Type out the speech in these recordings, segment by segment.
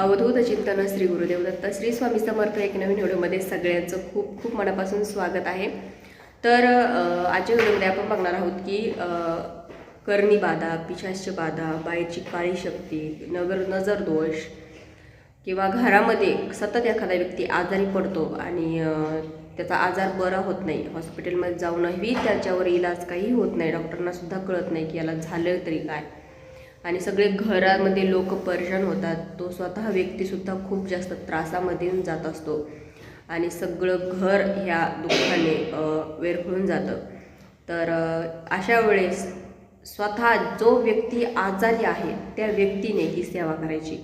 अवधूत चिंतन श्री गुरुदेव दत्त श्री स्वामी समर्थ एक नवीन व्हिडिओमध्ये सगळ्यांचं खूप खूप मनापासून स्वागत आहे. तर आजच्या व्हिडिओमध्ये आपण बघणार आहोत की करणी बाधा पिशाश्च बाधा बाहेरची काळी शक्ती नगर नजर दोष किंवा घरामध्ये सतत एखादा व्यक्ती आजारी पडतो आणि त्याचा आजार बरा होत नाही हॉस्पिटलमध्ये जाऊनही त्याच्यावर इलाज काही होत नाही डॉक्टरांनासुद्धा कळत नाही की याला झालं तरी काय. आणि सगळे घरामध्ये लोक परेशान होतात. तो स्वतः व्यक्तीसुद्धा खूप जास्त त्रासामध्ये जात असतो. आणि सगळं घर ह्या दुःखाने वेरखळून जातं. तर अशा वेळेस स्वतः जो व्यक्ती आजारी आहे त्या व्यक्तीने ही सेवा करायची.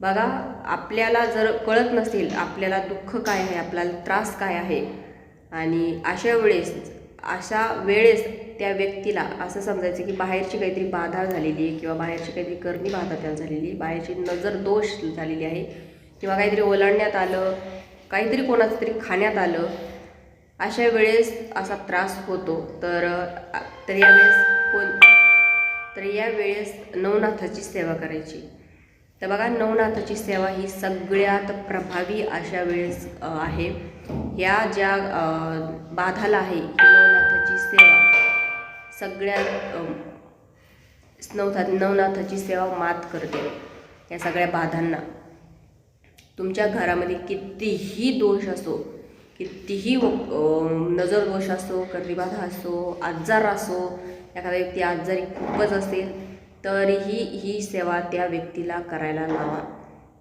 बघा आपल्याला जर कळत नसेल आपल्याला दुःख काय आहे आपल्याला त्रास काय आहे आणि अशा वेळेस अशा वेळेस त्या व्यक्तीला असं समजायचं की बाहेरची काहीतरी बाधा झालेली आहे किंवा बाहेरची काहीतरी करणी बाधा त्याला झालेली आहे बाहेरची नजर दोष झालेली आहे किंवा काहीतरी ओलांडण्यात आलं काहीतरी कोणाचं तरी खाण्यात आलं अशा वेळेस असा त्रास होतो. तर तर यावेळेस कोण तर या वेळेस नवनाथाची सेवा करायची. तर बघा नवनाथाची सेवा ही सगळ्यात प्रभावी अशा वेळेस आहे. ह्या ज्या बाधाला आहे सगळ्या अ, नवनाथ नवनाथाची सेवा मात करते या सगळ्या बाधांना. तुमच्या घरामध्ये कितीही दोष असो कितीही नजर दोष असो कर्णीबाधा असो आजार असो एखादा व्यक्ती आजारी खूपच असेल तरीही ही सेवा त्या व्यक्तीला करायला लावा.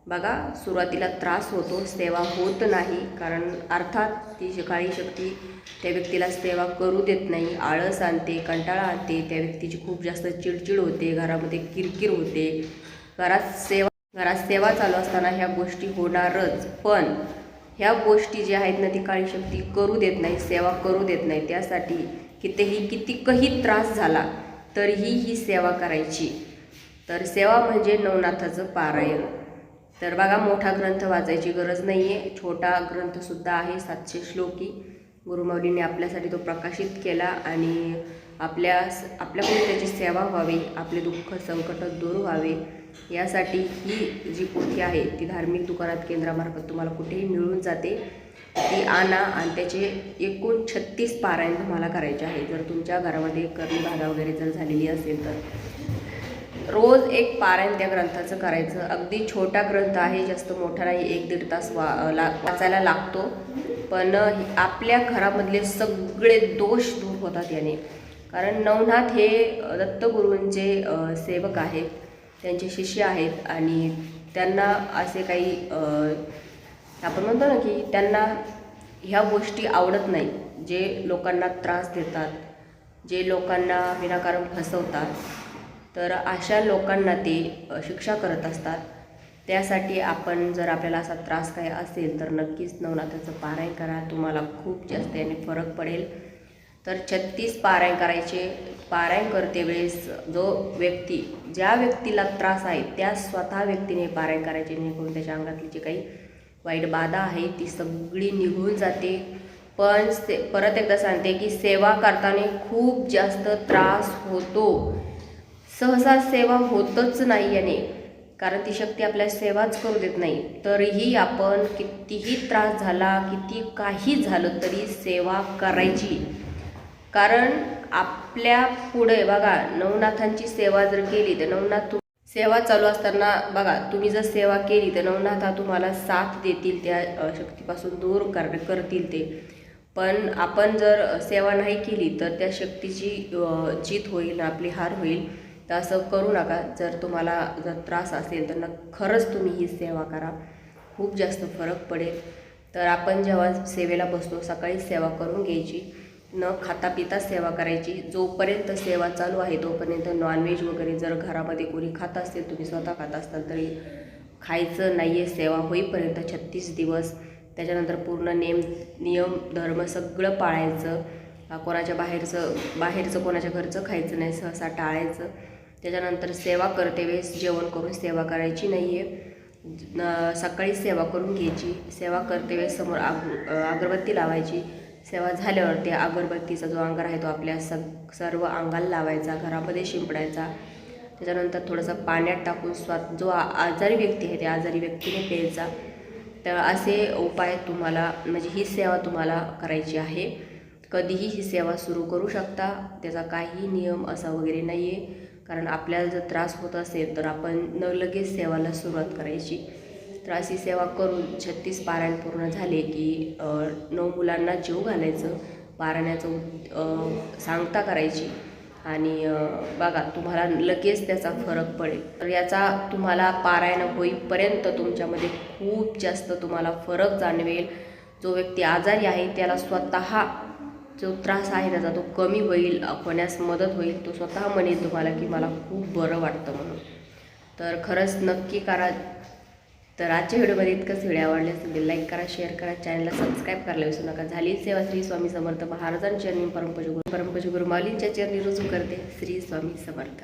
बघा सुरुवातीला त्रास होतो सेवा होत नाही. कारण अर्थात ती श- काळी शक्ती त्या व्यक्तीला सेवा करू देत नाही. आळस आणते कंटाळा आणते. त्या व्यक्तीची खूप जास्त चिडचिड होते घरामध्ये किरकिर होते. घरात सेवा घरात सेवा चालू असताना ह्या गोष्टी होणारच. पण ह्या गोष्टी ज्या आहेत ना ती काळी शक्ती करू देत नाही सेवा करू देत नाही. त्यासाठी कितीही कितीकही त्रास झाला तरीही ही सेवा करायची. तर सेवा म्हणजे नवनाथाचं पारायण. तर बघा मोठा ग्रंथ वाचायची गरज नाही आहे छोटा ग्रंथसुद्धा आहे सातशे श्लोकी. गुरुमाऊलीने आपल्यासाठी तो प्रकाशित केला आणि आपल्या आपल्याकडून त्याची सेवा व्हावी आपले दुःख संकट दूर व्हावे. यासाठी ही जी पोथी आहे ती धार्मिक दुकानात केंद्रामार्फत तुम्हाला कुठेही मिळून जाते. ती आणा आणि त्याचे एकूण छत्तीस पारायण तुम्हाला करायचे आहे. जर तुमच्या घरामध्ये कर्णी बाधा वगैरे जर झालेली असेल तर रोज एक पारायण त्या ग्रंथाचं करायचं. अगदी छोटा ग्रंथ आहे जास्त मोठा नाही एक दीड तास वा ला वाचायला लागतो. पण आपल्या घरामधले सगळे दोष दूर होतात याने. कारण नवनाथ हे दत्तगुरूंचे सेवक आहेत. त्यांचे शिष्य आहेत आणि त्यांना असे काही आपण म्हणतो ना की त्यांना ह्या गोष्टी आवडत नाही. जे लोकांना त्रास देतात जे लोकांना विनाकारण फसवतात. तर अशा लोकांना ते शिक्षा करत असतात. त्यासाठी आपण जर आपल्याला असा त्रास काय असेल तर नक्कीच नवनाथाचं पारायण करा. तुम्हाला खूप जास्त याने फरक पडेल. तर छत्तीस पारायण करायचे पारायण करते वेळेस जो व्यक्ती ज्या व्यक्तीला त्रास आहे त्या स्वतः व्यक्तीने पारायण करायचे. जेणेकरून त्याच्या अंगातली जी काही वाईट बाधा आहे ती सगळी निघून जाते. पण से परत एकदा सांगते की सेवा करताना खूप जास्त त्रास होतो. सहसा सेवा होतच नाही याने. कारण ती शक्ती आपल्या सेवाच करू देत नाही. तरीही आपण कितीही त्रास झाला किती काही झालं तरी सेवा करायची. कारण आपल्या पुढे बघा नवनाथांची सेवा जर केली तर नवनाथ सेवा चालू असताना बघा तुम्ही जर सेवा केली तर नवनाथ हा तुम्हाला साथ देतील त्या शक्तीपासून दूर कर करतील ते. पण आपण जर सेवा नाही केली तर त्या शक्तीची जीत होईल आपली हार होईल. तर असं करू नका. जर तुम्हाला जर त्रास असेल तर न खरंच तुम्ही ही सेवा करा. खूप जास्त फरक पडेल. तर आपण जेव्हा सेवेला बसतो सकाळी सेवा करून घ्यायची. न खाता पिता सेवा करायची. जोपर्यंत सेवा चालू आहे तोपर्यंत नॉनव्हेज वगैरे जर घरामध्ये कोणी खात असेल तुम्ही स्वतः खात असताल तरी खायचं नाही आहे सेवा होईपर्यंत छत्तीस दिवस. त्याच्यानंतर पूर्ण नेम नियम धर्म सगळं पाळायचं. कोणाच्या बाहेरचं बाहेरचं कोणाच्या घरचं खायचं नाही सहसा टाळायचं. त्याच्यानंतर सेवा करते वेळेस जेवण करून सेवा करायची नाही आहे न- सकाळी सेवा करून घ्यायची. सेवा करते वेळेस समोर आग अगरबत्ती लावायची. सेवा झाल्यावर ते अगरबत्तीचा जो अंगार आहे तो आपल्या सग सर्व अंगाला लावायचा घरामध्ये शिंपडायचा. त्याच्यानंतर थोडंसं पाण्यात टाकून स्वात जो आ आजारी व्यक्ती आहे त्या आजारी व्यक्तीने प्यायचा. तर असे उपाय तुम्हाला म्हणजे ही सेवा तुम्हाला करायची आहे. कधीही ही सेवा सुरू करू शकता. त्याचा काही नियम असा वगैरे नाही आहे कारण आपल्याला जर त्रास होत असेल तर आपण न लगेच सेवाला सुरुवात करायची. तर अशी सेवा करून छत्तीस पारायण पूर्ण झाले की नऊ मुलांना जीव घालायचं पारायणाचं उद- सांगता करायची. आणि बघा तुम्हाला लगेच त्याचा फरक पडेल. तर याचा तुम्हाला पारायण होईपर्यंत तुमच्यामध्ये खूप जास्त तुम्हाला फरक जाणवेल. जो व्यक्ती आजारी आहे त्याला स्वतः जो त्रास आहे त्याचा तो कमी होईल होण्यास मदत होईल तो स्वतः म्हणेल तुम्हाला की मला खूप बरं वाटतं म्हणून. तर खरंच नक्की करा. तर आजच्या व्हिडिओमध्ये इतकंच व्हिडिओ आवडले असेल लाईक करा शेअर करा. चॅनलला सबस्क्राईब करायला विसरू नका. झाली सेवा श्री स्वामी समर्थ. महाराजांच्या चरणी परमपूज गुरु माऊलींच्या चरणी रुजू करते. श्री स्वामी समर्थ.